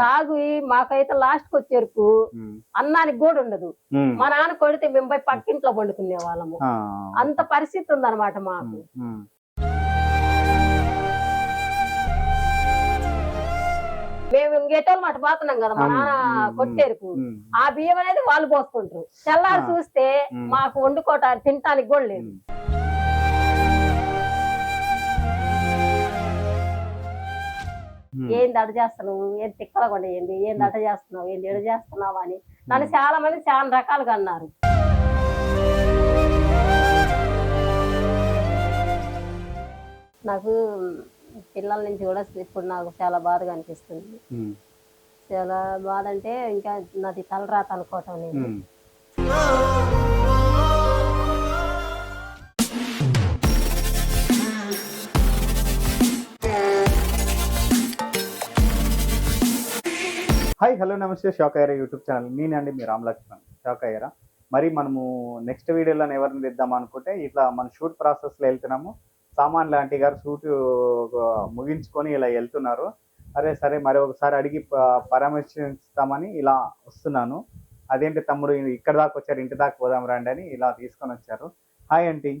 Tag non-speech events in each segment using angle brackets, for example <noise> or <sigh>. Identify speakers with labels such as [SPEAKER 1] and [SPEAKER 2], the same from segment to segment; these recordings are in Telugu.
[SPEAKER 1] తాగి మాకైతే లాస్ట్కి వచ్చేరకు అన్నానికి కూడా ఉండదు. మా నాన్న కొడితే మేము పోయి పక్కింట్లో పండుకునే వాళ్ళము. అంత పరిస్థితి ఉందన్నమాట మాకు. మేము ఇంకేటోళ్ళు మాట పోతున్నాం కదా మా నాన్న కొట్టేరుకు. ఆ బియ్యం అనేది వాళ్ళు పోసుకుంటారు. తెల్లారి. చూస్తే. మాకు వండుకోవటానికి తినటానికి కూడా లేదు. ఏంది అడ చేస్తున్నావు? ఏం తిక్కల కూడా ఏంది? ఏంది అట చేస్తున్నావు? ఏంది ఎడ చేస్తున్నావు అని. నన్ను చాలా మంది చాలా రకాలుగా అన్నారు. నాకు పిల్లల నుంచి కూడా ఇప్పుడు నాకు చాలా బాధగా అనిపిస్తుంది. చాలా బాధ అంటే ఇంకా నాది తలరాత అనుకోవటం నేను
[SPEAKER 2] హాయ్ హలో నమస్తే షాక్ అయ్యారా యూట్యూబ్ ఛానల్. నేనండి మీ రామ్ లక్ష్మణ్. షాక్ అయ్యారా మరి మనము నెక్స్ట్ వీడియోలో ఎవరిని తెద్దాం అనుకుంటే ఇట్లా మన షూట్ ప్రాసెస్లో వెళ్తున్నాము. సామాన్ లాంటి గారు షూట్ ముగించుకొని ఇలా వెళ్తున్నారు. అరే సరే మరి ఒకసారి అడిగి పరామర్శిస్తామని ఇలా వస్తున్నాను. అదేంటి తమ్ముడు ఇక్కడ దాకా వచ్చారు ఇంటి దాకా పోదాం రండి అని ఇలా తీసుకొని వచ్చారు. హాయ్ ఆంటీ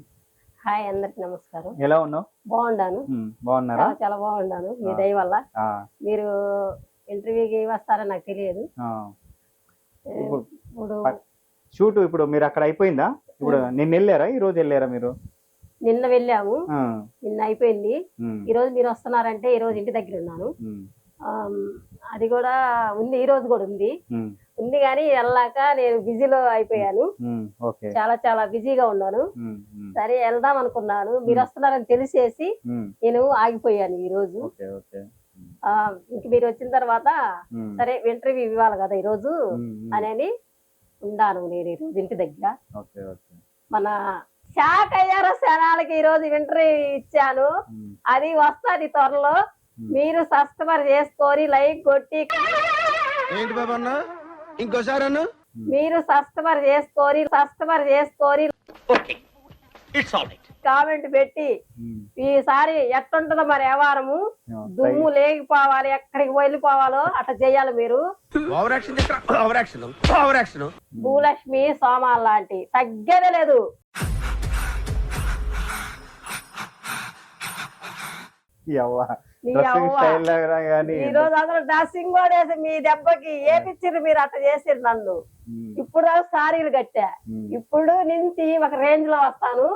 [SPEAKER 1] హాయ్ అందరికి నమస్కారం.
[SPEAKER 2] ఎలా ఉన్నావు?
[SPEAKER 1] బాగుండాను
[SPEAKER 2] ఉమ్, బాగున్నారా?
[SPEAKER 1] చాలా బాగుండాను మీ. దయ వల్ల. మీరు ఇంటర్వ్యూకి వస్తారని నాకు తెలియదు.
[SPEAKER 2] ఇప్పుడు షూట్ ఇప్పుడు మీరు అక్కడ అయిపోయిందా? ఇప్పుడు నిన్న వెళ్ళారా? ఈ రోజు వెళ్ళారా మీరు?
[SPEAKER 1] నిన్న వెళ్ళాము. నిన్న అయిపోయింది. ఈ రోజు మీరు వస్తున్నారంటే ఈ రోజు ఇంటి దగ్గర ఉన్నాను. అది కూడా ఉంది ఈ రోజు కూడా ఉంది. ఉంది కానీ వెళ్ళాక నేను బిజీలో అయిపోయాను. చాలా చాలా బిజీగా ఉన్నాను. సరే వెళ్దాం అనుకున్నాను. మీరు వస్తున్నారని తెలిసేసి నేను ఆగిపోయాను ఈ రోజు. ఇంక మీరు వచ్చిన తర్వాత సరే ఇంటర్వ్యూ ఇవ్వాలి కదా ఈ రోజు
[SPEAKER 2] ఉమ్, ఉమ్,
[SPEAKER 1] అని ఉన్నాను నేను ఈ రోజు ఇంటి దగ్గర. మన షాక్ అయ్యారు జనాలకి ఈ రోజు ఇంటర్వ్యూ ఇచ్చాను అది వస్తుంది త్వరలో. మీరు సబ్స్క్రైబర్ చేసుకొని లైక్ కొట్టి
[SPEAKER 3] ఇంకోసారి
[SPEAKER 1] మీరు సబ్స్క్రైబర్ చేసుకొని సబ్స్క్రైబర్ చేసుకొని
[SPEAKER 3] okay it's all right
[SPEAKER 1] comment పెట్టి ఈసారి ఎట్టుంటుందో మరి వ్యవహారము? దుమ్ము లేకపోవాలి ఎక్కడికి వెళ్ళిపోవాలో అట్లా చేయాలి మీరు. భూలక్ష్మి సోమాల్ లాంటి. తగ్గేదే లేదు.
[SPEAKER 2] యవ్వ,
[SPEAKER 1] నీ
[SPEAKER 2] డ్రెస్సింగ్
[SPEAKER 1] యవ్వ.
[SPEAKER 2] స్టైల్ లాగా కానీ.
[SPEAKER 1] ఈ రోజు అసలు డ్రెస్సింగ్ కూడా వేసి మీ దెబ్బకి ఏపిచ్చిర్రు మీరు అట్లా చేసిర్రు నన్ను. ఇప్పుడు దాకా సారీలు కట్టా. ఇప్పుడు నుంచి ఒక రేంజ్లో వస్తాను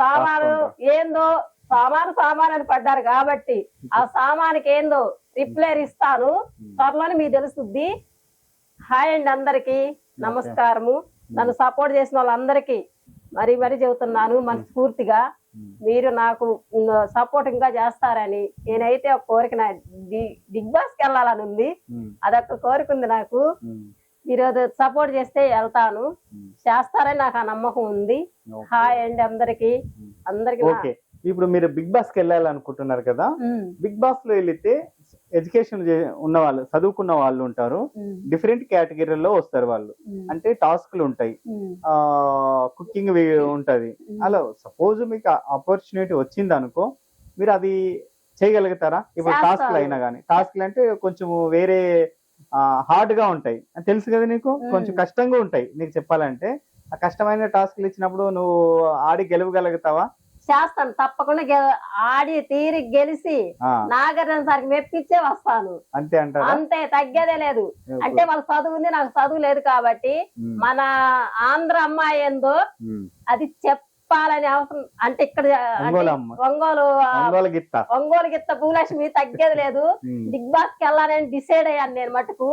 [SPEAKER 1] సామాను ఏందో సామాను సామాను అని పడ్డారు కాబట్టి ఆ సామానికి ఏందో రిప్లేర్ ఇస్తాను. త్వరలోనే మీకు తెలుస్తుంది. హాయ్ అండి అందరికి. నమస్కారము. నన్ను సపోర్ట్ చేసిన వాళ్ళందరికీ మరీ మరీ చెబుతున్నాను మనస్ఫూర్తిగా. మీరు నాకు సపోర్ట్ ఇంకా చేస్తారని నేనైతే ఒక కోరిక నా బిగ్ బాస్కి వెళ్ళాలని ఉంది. అదొక కోరిక ఉంది నాకు. అది సపోర్ట్ చేస్తే వెళ్తాను. చేస్తారని నాకు ఆ నమ్మకం ఉంది. హాయ్ అండి అందరికి. అందరికి
[SPEAKER 2] ఓకే. ఇప్పుడు మీరు బిగ్ బాస్కి వెళ్ళాలనుకుంటున్నారు కదా? బిగ్ బాస్లో వెళితే ఎడ్యుకేషన్ ఉన్న వాళ్ళు చదువుకున్న వాళ్ళు ఉంటారు. డిఫరెంట్ కేటగిరీలో వస్తారు వాళ్ళు. అంటే టాస్క్లు ఉంటాయి. కుకింగ్ ఉంటది. అలా సపోజ్ మీకు ఆపర్చునిటీ వచ్చింది అనుకో మీరు అది చేయగలుగుతారా? ఇప్పుడు. టాస్క్లు అయినా కానీ టాస్క్లు అంటే కొంచెం వేరే హార్డ్గా ఉంటాయి. తెలుసు కదా నీకు? కొంచెం కష్టంగా ఉంటాయి. నీకు చెప్పాలంటే కష్టమైన టాస్క్లు ఇచ్చినప్పుడు నువ్వు ఆడి గెలవగలుగుతావా?
[SPEAKER 1] చేస్తాను. తప్పకుండా ఆడి తీరి గెలిచి నాగార్జున సార్కి మెప్పించే వస్తాను.
[SPEAKER 2] అంతే అంటారా?
[SPEAKER 1] అంతే తగ్గేదే లేదు. అంటే వాళ్ళ చదువు ఉంది నాకు చదువు లేదు కాబట్టి మన ఆంధ్ర అమ్మాయి ఏందో. అది చెప్పాలని అవసరం అంటే ఇక్కడ
[SPEAKER 2] ఒంగోలు
[SPEAKER 1] ఒంగోలు
[SPEAKER 2] గిత్త.
[SPEAKER 1] ఒంగోలు గిత్త భూలక్ష్మి తగ్గేది లేదు. బిగ్ బాస్కి వెళ్ళాలని డిసైడ్ అయ్యాను నేను మటుకు.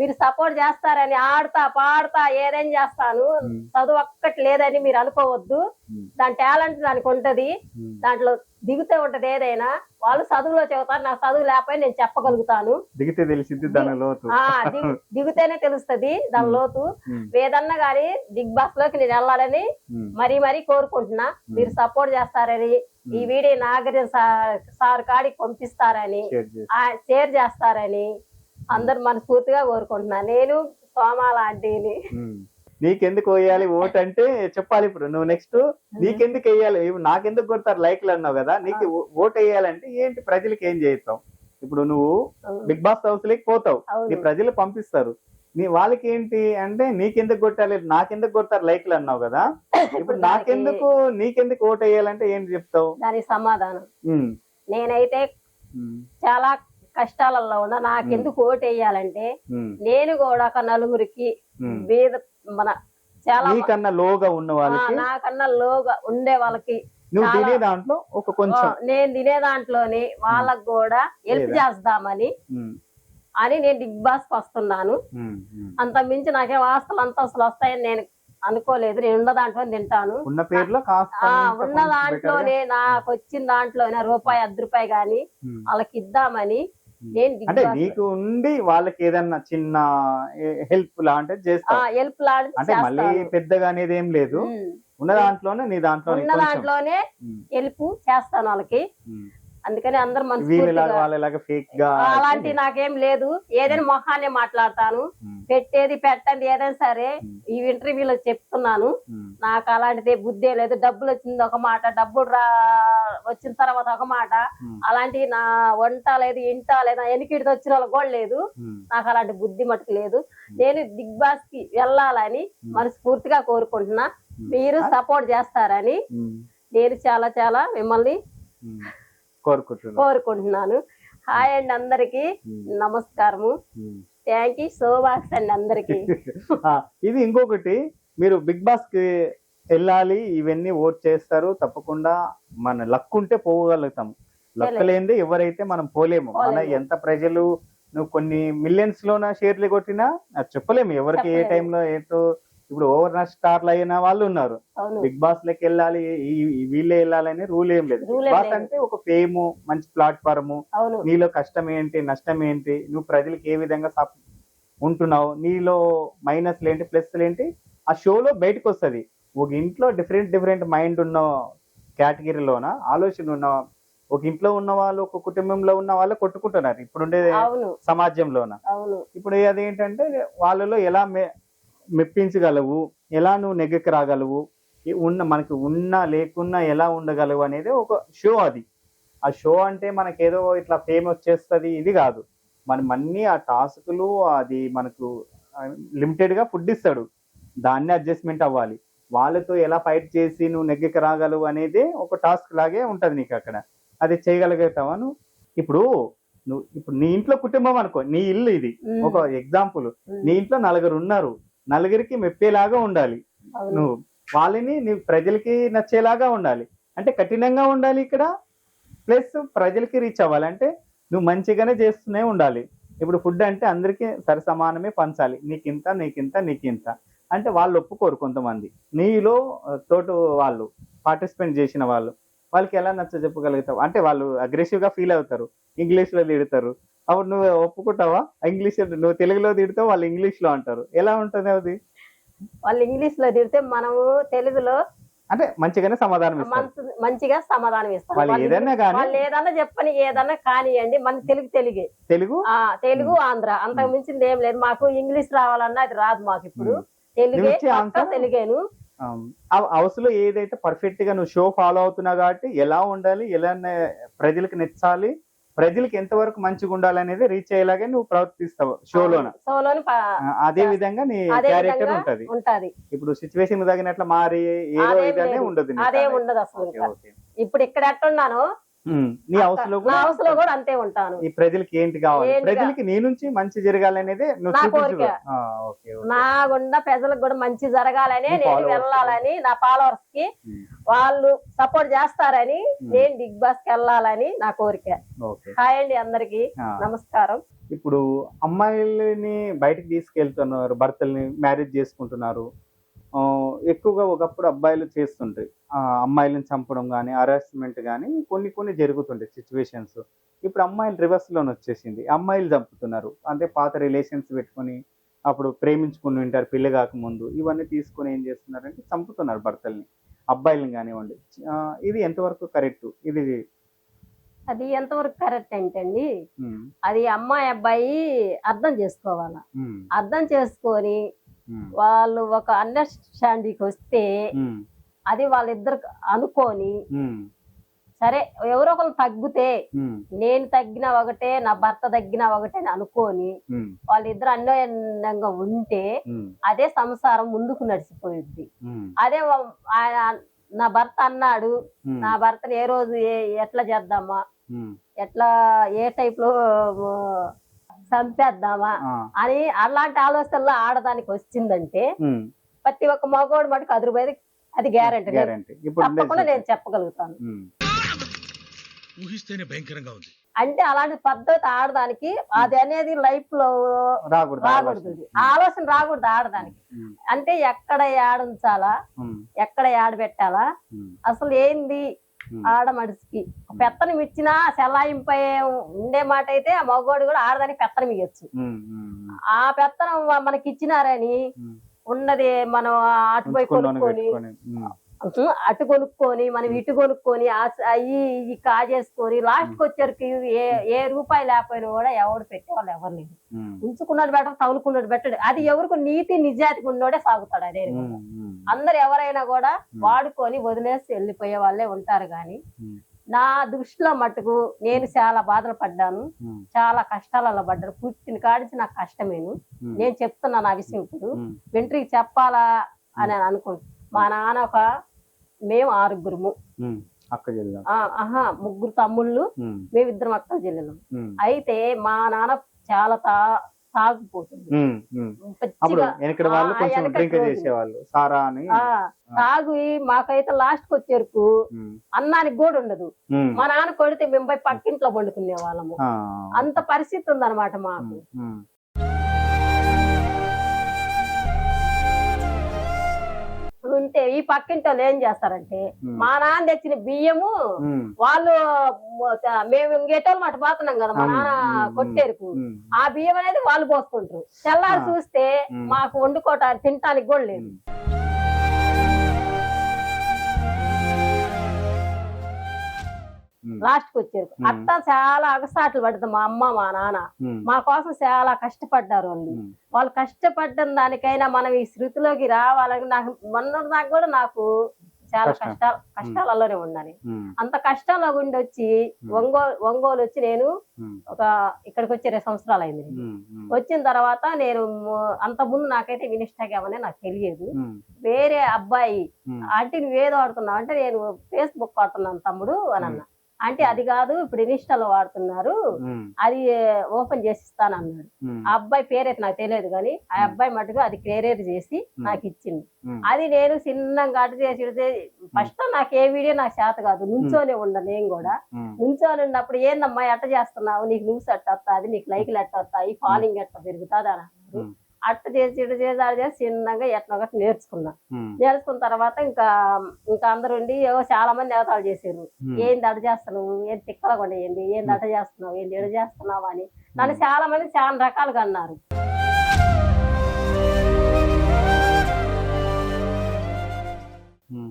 [SPEAKER 1] మీరు సపోర్ట్ చేస్తారని ఆడతా పాడతా ఏదైనా చేస్తాను. చదువు ఒక్కటి లేదని మీరు అనుకోవద్దు. దాని టాలెంట్ దానికి ఉంటది. దాంట్లో దిగుతే ఉంటది ఏదైనా. వాళ్ళు చదువులో చెబుతారు నాకు చదువు లేకపోయినా నేను చెప్పగలుగుతాను.
[SPEAKER 2] దిగితే తెలిసింది దాని లోతు.
[SPEAKER 1] దిగుతేనే తెలుస్తది దాని లోతు. ఏదన్నా గానీ బిగ్ బాస్లోకి నేను వెళ్ళాలని మరీ మరీ కోరుకుంటున్నా. మీరు సపోర్ట్ చేస్తారని ఈ వీడియో నాగరిక సార్ కాడికి పంపిస్తారని
[SPEAKER 2] షేర్
[SPEAKER 1] చేస్తారని అందరు మనస్ఫూర్తిగా కోరుకుంటున్నా. నేను సోమాల ఆంటీని
[SPEAKER 2] ఉమ్. నీకెందుకు వేయాలి <laughs> ఓట్ అంటే చెప్పాలి ఇప్పుడు. నువ్వు నెక్స్ట్ <laughs> నీకెందుకు వేయాలి? నాకెందుకు కొడతారు లైక్లు అన్నావు కదా? నీకు ఓట్ వేయాలంటే ఏంటి? ప్రజలకు ఏం చేస్తాం ఇప్పుడు నువ్వు. బిగ్ బాస్ హౌస్ లేకి పోతావు. నీ ప్రజలు పంపిస్తారు. నీ వాళ్ళకి ఏంటి అంటే నీకెందుకు కొట్టాలి? నాకెందుకు కొడతారు లైక్లు అన్నావు కదా? <laughs> ఇప్పుడు నాకెందుకు నీకెందుకు ఓటు వేయాలంటే ఏంటి చెప్తావు?
[SPEAKER 1] దానికి సమాధానం. నేనైతే చాలా కష్టాలలో ఉన్నా. నాకెందుకు ఓటు వేయాలంటే నేను కూడా ఒక నలుగురికి. బీద మన చాలా
[SPEAKER 2] నీకన్నా లోగా ఉన్న వాళ్ళకి
[SPEAKER 1] నాకన్నా లోగా ఉండే వాళ్ళకి
[SPEAKER 2] నువ్వు
[SPEAKER 1] చాలా-
[SPEAKER 2] తినే దాంట్లో ఒక కొంచెం
[SPEAKER 1] నేను తినే దాంట్లోనే వాళ్ళకి కూడా హెల్ప్
[SPEAKER 2] ఉమ్,
[SPEAKER 1] అని నేను బిగ్ బాస్కి వస్తున్నాను. అంత మించి నాకేం ఆస్తులు అంతస్తులు వస్తాయని నేను అనుకోలేదు. నేను ఉన్న దాంట్లో తింటాను.
[SPEAKER 2] ఉన్న పేర్లో
[SPEAKER 1] ఉన్న దాంట్లోనే నాకు వచ్చిన దాంట్లోనే రూపాయి అర్ధ రూపాయి గాని. వాళ్ళకి ఇద్దామని
[SPEAKER 2] అంటే నీకు ఉండి వాళ్ళకి ఏదన్నా చిన్న హెల్ప్ లాంటిది చేస్తావు.
[SPEAKER 1] హెల్ప్ లాంటిది
[SPEAKER 2] అంటే మళ్ళీ పెద్దగా అనేది ఏం లేదు. ఉన్న దాంట్లోనే నీ దాంట్లో
[SPEAKER 1] ఉన్న దాంట్లోనే హెల్ప్ చేస్తాను వాళ్ళకి. అందుకని అందరు
[SPEAKER 2] వాళ్ళలాగా ఫేక్గా
[SPEAKER 1] అలాంటి నాకేం లేదు. ఏదైనా మొహాన్ని మాట్లాడతాను. పెట్టేది పెట్టండి ఏదైనా సరే. ఈ ఇంటర్వ్యూలో చెప్తున్నాను. నాకు అలాంటిది బుద్ధే లేదు. డబ్బులు వచ్చింది ఒక మాట డబ్బులు రా వచ్చిన తర్వాత ఒక మాట అలాంటి నా వంట లేదు ఇంట లేదు ఎనికిడితో వచ్చిన వాళ్ళకి కూడా లేదు. నాకు అలాంటి బుద్ధి మటుకు లేదు. నేను బిగ్ బాస్కి వెళ్ళాలని మనస్ఫూర్తిగా కోరుకుంటున్నా. మీరు సపోర్ట్ చేస్తారని నేను చాలా చాలా మిమ్మల్ని కోరుకుంటున్నాను. హాయ్ అండి అందరికి. నమస్కారము. థ్యాంక్ యూ సో మచ్ అండి అందరికి. <laughs>
[SPEAKER 2] ఇది ఇంకొకటి మీరు బిగ్ బాస్కి వెళ్ళాలి ఇవన్నీ ఓట్ చేస్తారు తప్పకుండా మన లక్ ఉంటే పోగలుగుతాం. లక్ లేనిది ఎవరైతే మనం పోలేము. మన. ఎంత ప్రజలు నువ్వు కొన్ని మిలియన్స్ లోన షేర్లు కొట్టినా అది చెప్పలేము. ఎవరికి ఏ. టైంలో ఏటో ఇప్పుడు ఓవర్ నైట్ స్టార్లు అయిన వాళ్ళు ఉన్నారు. బిగ్ బాస్ లకి వెళ్ళాలి వీళ్ళే వెళ్ళాలని రూల్ ఏం లేదు. Bigg Boss. అంటే ఒక ఫేమ్ మంచి ప్లాట్ఫామ్ నీలో కష్టం ఏంటి నష్టం ఏంటి నువ్వు ప్రజలకు ఏ విధంగా ఉంటున్నావు నీలో మైనస్లు ఏంటి ప్లస్లు ఏంటి ఆ షోలో బయటకు వస్తది. ఒక ఇంట్లో డిఫరెంట్ డిఫరెంట్ మైండ్ ఉన్న కేటగిరీలోన ఆలోచన ఉన్న ఒక ఇంట్లో ఉన్న వాళ్ళు ఒక కుటుంబంలో ఉన్న వాళ్ళు కొట్టుకుంటున్నారు. ఇప్పుడుండే సమాజంలోన? ఇప్పుడు అదేంటంటే వాళ్ళలో ఎలా మె మెప్పించగలవు? ఎలా నువ్వు నెగ్గకి రాగలవు? ఉన్న మనకి ఉన్నా లేకున్నా ఎలా ఉండగలవు అనేది ఒక షో అది. ఆ షో అంటే మనకి ఏదో ఇట్లా ఫేమ్ వచ్చేస్తుంది ఇది కాదు. మనం అన్ని ఆ టాస్కులు అది మనకు లిమిటెడ్గా ఫుడ్ ఇస్తాడు. దాన్ని అడ్జస్ట్మెంట్ అవ్వాలి. వాళ్ళతో ఎలా ఫైట్ చేసి నువ్వు నెగ్గకి రాగలవు అనేది ఒక టాస్క్ లాగే ఉంటది నీకు అక్కడ. అది చేయగలుగుతావా నువ్వు? ఇప్పుడు నువ్వు ఇప్పుడు నీ ఇంట్లో కుటుంబం అనుకో నీ ఇల్లు ఇది. ఒక ఎగ్జాంపుల్ నీ ఇంట్లో నలుగురు ఉన్నారు. నలుగురికి మెప్పేలాగా ఉండాలి. నువ్వు వాళ్ళని నీ ప్రజలకి నచ్చేలాగా ఉండాలి. అంటే కఠినంగా ఉండాలి ఇక్కడ. ప్లస్ ప్రజలకి రీచ్ అవ్వాలి. అంటే నువ్వు మంచిగానే చేస్తూనే ఉండాలి. ఇప్పుడు ఫుడ్ అంటే అందరికీ సరి సమానమే పంచాలి. నీకింత నీకింత నీకింత. అంటే వాళ్ళు ఒప్పుకోరు కొంతమంది. నీలో తోటి వాళ్ళు పార్టిసిపేట్ చేసిన వాళ్ళు వాళ్ళకి ఎలా నచ్చ చెప్పగలుగుతావు? అంటే వాళ్ళు అగ్రెసివ్గా ఫీల్ అవుతారు ఇంగ్లీష్లో తిడతారు. అప్పుడు నువ్వు ఒప్పుకుంటావా? ఇంగ్లీష్ నువ్వు తెలుగులో తిడతావు వాళ్ళు ఇంగ్లీష్లో అంటారు. ఎలా ఉంటది అది?
[SPEAKER 1] వాళ్ళు ఇంగ్లీష్లో తిడితే మనము తెలుగులో
[SPEAKER 2] అంటే మంచిగానే సమాధానం ఇస్తారు.
[SPEAKER 1] మంచి- మంచిగా సమాధానం ఇస్తాం
[SPEAKER 2] వాళ్ళు
[SPEAKER 1] వాళ్ళు
[SPEAKER 2] ఏదైనా కానీ
[SPEAKER 1] వాళ్ళు ఏదన్నా చెప్పని ఏదన్నా కానియండి మన తెలుగు తెలుగే.
[SPEAKER 2] తెలుగు?
[SPEAKER 1] ఆ తెలుగు ఆంధ్ర అంతకు మించింది ఏం లేదు. మాకు ఇంగ్లీష్ రావాలన్నా అది రాదు మాకు ఇప్పుడు. తెలుగే? తెలుగేను
[SPEAKER 2] ఏదైతే పర్ఫెక్ట్గా నువ్వు షో ఫాలో అవుతున్నావు కాబట్టి ఎలా ఉండాలి ఎలా ప్రజలకు నచ్చాలి ప్రజలకు ఎంతవరకు మంచిగా ఉండాలి అనేది రీచ్ అయ్యేలాగే నువ్వు ప్రవర్తిస్తావు షోలోన అదే విధంగా నీ క్యారెక్టర్ ఉంటది
[SPEAKER 1] ఉంటది
[SPEAKER 2] ఇప్పుడు సిచ్యువేషన్ తగినట్లు మారి ఏదో ఇదనే. ఉండదు.
[SPEAKER 1] అదే ఉండదు అసలు. ఇప్పుడు ఇక్కడ ఎట్టున్నానో
[SPEAKER 2] నీ హౌస్లో
[SPEAKER 1] నా
[SPEAKER 2] కూడా
[SPEAKER 1] హౌస్లో కూడా అంతే ఉంటాను.
[SPEAKER 2] ఈ ప్రజలకి ఏంటి కావాలి? ప్రజలకి నీ నుంచి మంచి జరగాలనేదే
[SPEAKER 1] నా కోరిక. నా గుండా ప్రజలకు కూడా మంచి జరగాలని నేను. వెళ్ళాలని నా
[SPEAKER 2] ఫాలోవర్స్కి
[SPEAKER 1] వాళ్ళు సపోర్ట్ చేస్తారని నేను బిగ్ బాస్కి వెళ్ళాలని నా కోరిక. హాయ్ అండి అందరికి. నమస్కారం.
[SPEAKER 2] ఇప్పుడు అమ్మాయిలని బయటకు తీసుకెళ్తున్నారు భర్తల్ని మ్యారేజ్ చేసుకుంటున్నారు. ఎక్కువగా ఒకప్పుడు అబ్బాయిలు చేస్తుంటాయి. ఆ, అమ్మాయిలను చంపడం కానీ హరాస్మెంట్ కానీ కొన్ని కొన్ని జరుగుతుంటాయి సిచ్యువేషన్స్ ఇప్పుడు అమ్మాయిలు రివర్స్లోనే వచ్చేసింది. అమ్మాయిలు చంపుతున్నారు. అంటే పాత రిలేషన్స్ పెట్టుకొని అప్పుడు ప్రేమించుకుని ఉంటారు పెళ్ళి కాకముందు. ఇవన్నీ తీసుకొని ఏం చేస్తున్నారంటే చంపుతున్నారు భర్తల్ని. అబ్బాయిలను కానివ్వండి. ఇది ఎంతవరకు కరెక్ట్ ఇది
[SPEAKER 1] అది ఎంతవరకు కరెక్ట్ ఏంటండి అది అమ్మాయి అబ్బాయి అర్థం చేసుకోవాలా. అర్థం చేసుకొని వాళ్ళు ఒక అండర్స్టాండింగ్ వస్తే అది వాళ్ళిద్దరు అనుకొని సరే ఎవరో ఒకరు తగ్గితే నేను తగ్గినా ఒకటే నా భర్త తగ్గినా ఒకటే అని అనుకోని వాళ్ళిద్దరు అన్యోన్యంగా ఉంటే అదే సంసారం ముందుకు నడిచిపోయింది అదే నా భర్త అన్నాడు నా భర్తని ఏ రోజు ఎట్లా చేద్దామా? ఎట్లా ఏ టైప్లో చంపేద్దామా? అని అలాంటి ఆలోచనలో ఆడదానికి వచ్చిందంటే ప్రతి ఒక్క మగవాడు మటుకు అదురుపోయేది అది గ్యారంటీ తప్పకుండా నేను చెప్పగలుగుతాను.
[SPEAKER 3] ఊహిస్తేనే భయంకరంగా ఉంది.
[SPEAKER 1] అంటే అలాంటి పద్ధతి ఆడదానికి అది అనేది లైఫ్లో
[SPEAKER 2] రాకూడదు
[SPEAKER 1] ఆలోచన రాకూడదు ఆడదానికి. అంటే ఎక్కడ ఏడుంచాలా?
[SPEAKER 2] ఉమ్,
[SPEAKER 1] ఎక్కడ ఏడబెట్టాలా?
[SPEAKER 2] ఉమ్,
[SPEAKER 1] అసలు ఏంది. ఆడ మడిసికి. పెత్తనం ఇచ్చినా సెలాయింపై ఉండే మాట అయితే ఆ మగవాడు కూడా ఆడదానికి పెత్తనం ఇవ్వచ్చు ఆ పెత్తనం మనకి ఇచ్చినారని. ఉన్నది మనం అటుపోయి కొనుక్కొని అటు కొనుక్కొని మనం ఇటు కొనుక్కొని అయ్యి ఇవి కాజేసుకొని లాస్ట్ వచ్చరికి ఏ ఏ రూపాయి లేకపోయినా కూడా ఎవడు పెట్టేవాళ్ళు ఎవరు లేరు.
[SPEAKER 2] ఉమ్,
[SPEAKER 1] ఉంచుకున్నాడు బెటర్ తగులుకున్నాడు బెటర్. అది ఎవరికి నీతి నిజాతికి ఉన్నోడే సాగుతాడు అదే అందరు ఎవరైనా కూడా వాడుకొని వదిలేసి వెళ్ళిపోయే వాళ్ళే ఉంటారు కానీ నా దృష్టిలో మట్టుకు నేను చాలా బాధలు పడ్డాను చాలా కష్టాలలో పడ్డాను. పుట్టిన కాడిచి నాకు కష్టమేను. నేను చెప్తున్నాను ఆ విషయం ఇప్పుడు. వెంట్రికి చెప్పాలా అని అనుకుంటా మా నాన్న ఒక మేము ఆరుగురుము.
[SPEAKER 2] అక్క
[SPEAKER 1] ఆహా ముగ్గురు తమ్ముళ్ళు మేమిద్దరం అక్కలు చెల్లెలు. అయితే మా నాన్న చాలా తా తాగిపోతుంది. తాగి మాకైతే లాస్ట్కి వచ్చేరకు అన్నానికి కూడా ఉండదు. మా నాన్న కొడితే మేము పోయి పక్కింట్లో వండుకునే వాళ్ళము. అంత పరిస్థితి ఉందన్నమాట మాకు. ఉంటే ఈ పక్కింటి వాళ్ళు ఏం చేస్తారంటే. మా నాన్న తెచ్చిన బియ్యము వాళ్ళు మేము ఇంకేటోళ్ళు మాట పోతున్నాం కదా మా నాన్న కొట్టేరుకు. ఆ బియ్యం అనేది వాళ్ళు పోసుకుంటారు. తెల్లారి. చూస్తే. మాకు వండుకోవటానికి తినటానికి కూడా లేదు. లాస్ట్కి వచ్చారు. అత్త చాలా అగసాట్లు పడుతుంది మా అమ్మ మా నాన్న. మా కోసం చాలా కష్టపడ్డారు వాళ్ళు. వాళ్ళు కష్టపడ్డ దానికైనా మనం ఈ శృతిలోకి రావాలని నాకు మొన్న దాకా కూడా నాకు చాలా
[SPEAKER 2] కష్టం.
[SPEAKER 1] కష్టాలు కష్టాలలోనే ఉన్నాను అంత కష్టంలో గుండి వచ్చి ఒంగోలు ఒంగోలు వచ్చి నేను ఒక ఇక్కడికి వచ్చి ఇరవై సంవత్సరాలు అయింది వచ్చిన తర్వాత నేను అంత ముందు నాకైతే ఇన్స్టాగ్రామ్ అనే నాకు తెలియదు. వేరే అబ్బాయి ఆంటీ నువ్వేదో వాడుతున్నావు అంటే నేను ఫేస్బుక్ వాడుతున్నాను తమ్ముడు అని అన్న. అంటే అది కాదు ఇప్పుడు ఇన్స్టాలో వాడుతున్నారు. అది ఓపెన్ చేసి ఇస్తాను అన్నాడు ఆ అబ్బాయి పేరైతే నాకు తెలియదు కానీ ఆ అబ్బాయి మటుకు అది క్లియర్ చేసి నాకు ఇచ్చింది. అది నేను చిన్నంగా అటు చేసి ఫస్ట్ నాకు ఏ వీడియో నాకు చేత కాదు. నుంచోనే ఉండ నేను కూడా. నుంచొని ఉన్నప్పుడు ఏందమ్మా ఎట్ట చేస్తున్నావు? నీకు న్యూస్ ఎట్ట వస్తుంది నీకు లైక్లు ఎట్ట వస్తాయి ఫాలోయింగ్ ఎట్ట పెరుగుతుంది? అని. అట్ట చేసి ఇటు చేసి అటు చేసి చిన్నగా ఎట్లా ఒకటి నేర్చుకున్నా. నేర్చుకున్న తర్వాత ఇంకా ఇంకా అందరు ఉండి ఏవో చాలా మంది అవతాలు చేసారు ఏంది అట చేస్తున్నావు? ఏం తిక్కల ఏంది? ఏంది అట చేస్తున్నావు? ఏంది ఎడ చేస్తున్నావు అని. నన్ను చాలా మంది చాలా రకాలుగా అన్నారు.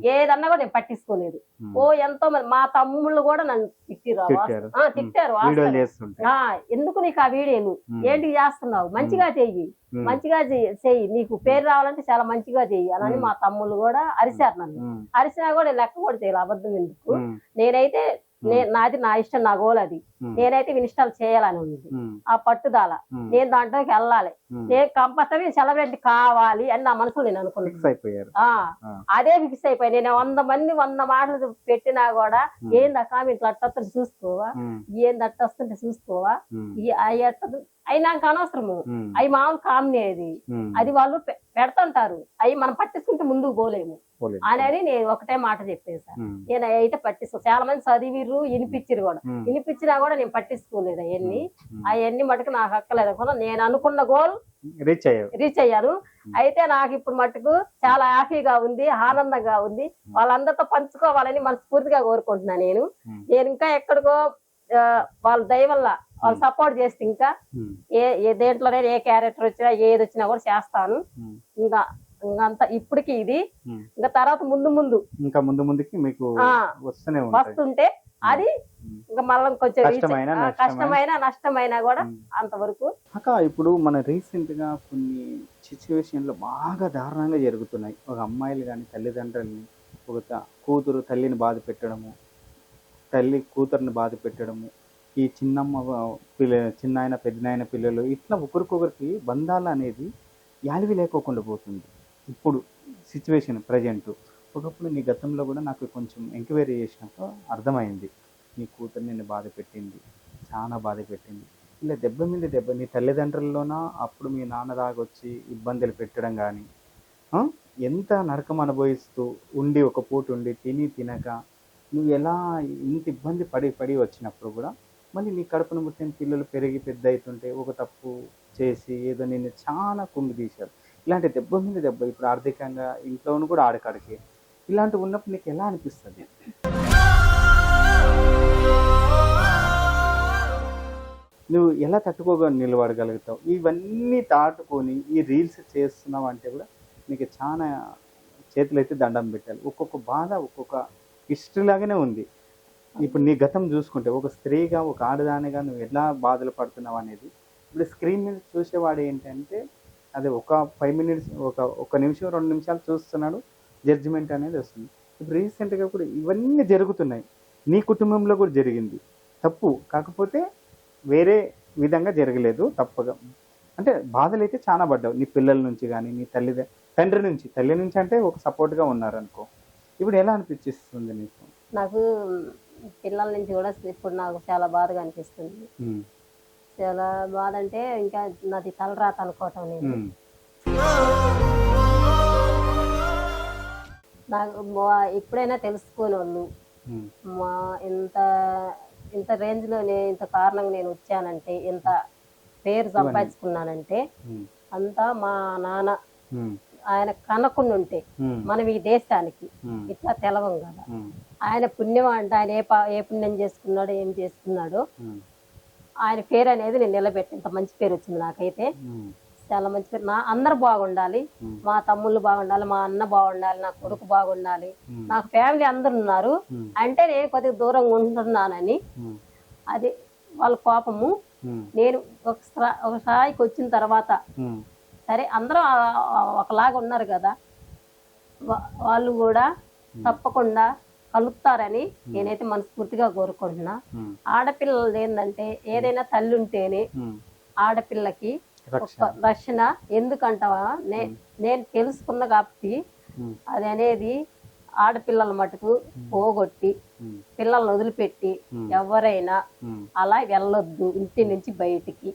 [SPEAKER 1] ఏదన్నా కూడా నేను పట్టించుకోలేదు. ఓ ఎంతో మంది మా తమ్ముళ్ళు కూడా నన్ను తిట్టిరు.
[SPEAKER 2] తిట్టారు.
[SPEAKER 1] ఎందుకు నీకు ఆ వీడియోలు? ఏంటి చేస్తున్నావు? మంచిగా చెయ్యి. మంచిగా చెయ్యి- నీకు పేరు రావాలంటే చాలా మంచిగా చెయ్యి. అని. మా తమ్ముళ్ళు కూడా అరిశారు నన్ను. అరిసినా కూడా లెక్క కూడా చేయాలి అబద్ధం ఎందుకు? నేనైతే నాది నా ఇష్టం నా గోల్ అది. నేనైతే ఇన్స్టాల్ చేయాలని ఉంది. ఆ పట్టుదల. నేను దాంట్లోకి వెళ్ళాలి. కంపల్సరీ సెలబ్రిటీ కావాలి అని నా మనసులో నేను అనుకున్నాను. అదే ఫిక్స్ అయిపోయి నేను వంద మంది వంద మాటలు పెట్టినా కూడా. ఏంది ఆ కామెంట్లు అట్టొస్తుంటే చూసుకోవా? ఏంది అట్టొస్తుంటే చూసుకోవా? నాకు అనవసరము. అవి మామూలు కామెడీ అది. అది వాళ్ళు పెడుతుంటారు. అవి మనం పట్టించుకుంటే ముందుకు పోలేము. అనేది నేను ఒకటే మాట చెప్పేసా.
[SPEAKER 2] ఉమ్,
[SPEAKER 1] నేను అయితే పట్టిస్తా చాలా మంది చదివిర్రు వినిపించిరు కూడా. వినిపించినా కూడా నేను పట్టించుకోలేదు అవన్నీ. అవన్నీ మటుకు నాకు అక్కలేదు కూడా నేను అనుకున్న గోల్
[SPEAKER 2] రీచ్ అయ్యారు.
[SPEAKER 1] రీచ్ అయ్యాను అయితే నాకు ఇప్పుడు మటుకు చాలా హ్యాపీగా ఉంది ఆనందంగా ఉంది. వాళ్ళందరితో పంచుకోవాలని మనస్ఫూర్తిగా కోరుకుంటున్నాను నేను. నేను ఇంకా ఎక్కడికో వాళ్ళ దయ వల్ల వాళ్ళు సపోర్ట్ చేస్తే ఇంకా ఏ ఏ దేంట్లోనే ఏ క్యారెక్టర్ వచ్చినా ఏది వచ్చినా కూడా చేస్తాను. ఇంకా ఇంకంత ఇప్పటికి ఇది. ఇంకా తర్వాత ముందు ముందు.
[SPEAKER 2] ఇంకా ముందు ముందుకి మీకు
[SPEAKER 1] వస్తుంటే అది. ఇంకా మళ్ళీ కొంచెం
[SPEAKER 2] కష్టమైన, నష్టమైన.
[SPEAKER 1] కూడా. అంతవరకు
[SPEAKER 2] అక్క ఇప్పుడు మన రీసెంట్గా కొన్ని సిచ్యువేషన్లు బాగా దారుణంగా జరుగుతున్నాయి. ఒక అమ్మాయిలు కానీ తల్లిదండ్రుల్ని ఒక కూతురు తల్లిని బాధ పెట్టడము తల్లి కూతుర్ని బాధ పెట్టడము ఈ చిన్నమ్మ పిల్ల చిన్నాయన పెద్దనాయన పిల్లలు ఇట్లా ఒకరికొకరికి బంధాలు అనేది యాలివి లేకోకుండా పోతుంది. ఇప్పుడు సిచ్యువేషన్ ప్రజెంట్. ఒకప్పుడు నీ గతంలో కూడా నాకు కొంచెం ఎంక్వైరీ చేసినప్పుడు అర్థమైంది. నీ కూతురు నిన్ను బాధ పెట్టింది. చాలా బాధ పెట్టింది. ఇలా దెబ్బ మీద దెబ్బ నీ తల్లిదండ్రుల్లోన? అప్పుడు మీ నాన్న దాగొచ్చి ఇబ్బందులు పెట్టడం కానీ ఎంత నరకం అనుభవిస్తూ ఉండి ఒక పూట ఉండి తిని తినక నువ్వు ఎలా ఇంత ఇబ్బంది పడి పడి వచ్చినప్పుడు కూడా మళ్ళీ నీ కడుపును పుట్టిన పిల్లలు పెరిగి పెద్ద అవుతుంటే ఒక తప్పు చేసి ఏదో నిన్ను చాలా కుంగి తీశారు. ఇలాంటి దెబ్బ మీద దెబ్బ ఇప్పుడు ఆర్థికంగా ఇంట్లోనూ కూడా ఆడకాడికి ఇలాంటివి ఉన్నప్పుడు నీకు ఎలా అనిపిస్తుంది? నువ్వు ఎలా తట్టుకోగా నిలబడగలుగుతావు? ఇవన్నీ దాటుకొని ఈ రీల్స్ చేస్తున్నావు అంటే కూడా నీకు చాలా చేతులైతే దండం పెట్టాలి. ఒక్కొక్క బాధ ఒక్కొక్క హిస్టరీ లాగానే ఉంది. ఇప్పుడు నీ గతం చూసుకుంటే ఒక స్త్రీగా ఒక ఆడదానిగా నువ్వు ఎలా బాధలు పడుతున్నావు అనేది ఇప్పుడు స్క్రీన్ మీద చూసేవాడు ఏంటంటే అది ఒక ఫైవ్ మినిట్స్ ఒక ఒక నిమిషం రెండు నిమిషాలు చూస్తున్నాడు జడ్జిమెంట్ అనేది వస్తుంది. ఇప్పుడు రీసెంట్గా కూడా ఇవన్నీ జరుగుతున్నాయి. నీ కుటుంబంలో కూడా జరిగింది. తప్పు. కాకపోతే వేరే విధంగా జరగలేదు తప్పగా అంటే బాధలు అయితే చాలా పడ్డావు. నీ పిల్లల నుంచి కానీ నీ తల్లి తండ్రి నుంచి. తల్లి నుంచి అంటే ఒక సపోర్ట్గా ఉన్నారు అనుకో ఇప్పుడు ఎలా అనిపించిస్తుంది నీకు?
[SPEAKER 1] నాకు పిల్లల నుంచి కూడా ఇప్పుడు నాకు చాలా బాధగా అనిపిస్తుంది. చాలా బాధ అంటే ఇంకా నాది తలరాత అనుకోవటం నేను నాకు ఎప్పుడైనా తెలుసుకునే వాళ్ళు మా ఇంత ఇంత రేంజ్లో నేను ఇంత కారణంగా నేను వచ్చానంటే ఇంత పేరు సంపాదించుకున్నానంటే అంతా మా నాన్న ఆయన కనకుండా ఉంటే మనం ఈ దేశానికి ఇట్లా తెలవం కదా. ఆయన పుణ్యం అంటే ఆయన ఏ ఏ పుణ్యం చేసుకున్నాడో ఏం చేసుకున్నాడో ఆయన పేరు అనేది నేను నిలబెట్టి ఇంత మంచి పేరు వచ్చింది నాకైతే. చాలా మంచి పేరు. నా అందరు బాగుండాలి. మా తమ్ముళ్ళు బాగుండాలి మా అన్న బాగుండాలి నా కొడుకు బాగుండాలి. నాకు ఫ్యామిలీ అందరు ఉన్నారు. అంటే నేను కొద్దిగా దూరంగా ఉంటున్నానని. అది వాళ్ళ కోపము. నేను ఒక ఒక స్థాయికి వచ్చిన తర్వాత సరే అందరూ ఒకలాగా ఉన్నారు కదా. వాళ్ళు కూడా తప్పకుండా కలుపుతారని నేనైతే మనస్ఫూర్తిగా కోరుకుంటున్నా. ఆడపిల్లలు ఏంటంటే ఏదైనా తల్లి ఉంటేనే. ఆడపిల్లకి
[SPEAKER 2] రక్షణ.
[SPEAKER 1] ఎందుకంటావా? నేను తెలుసుకున్న కాబట్టి అది అనేది ఆడపిల్లల మటుకు పోగొట్టి పిల్లల్ని వదిలిపెట్టి. ఎవరైనా అలా వెళ్ళొద్దు ఇంటి నుంచి బయటికి.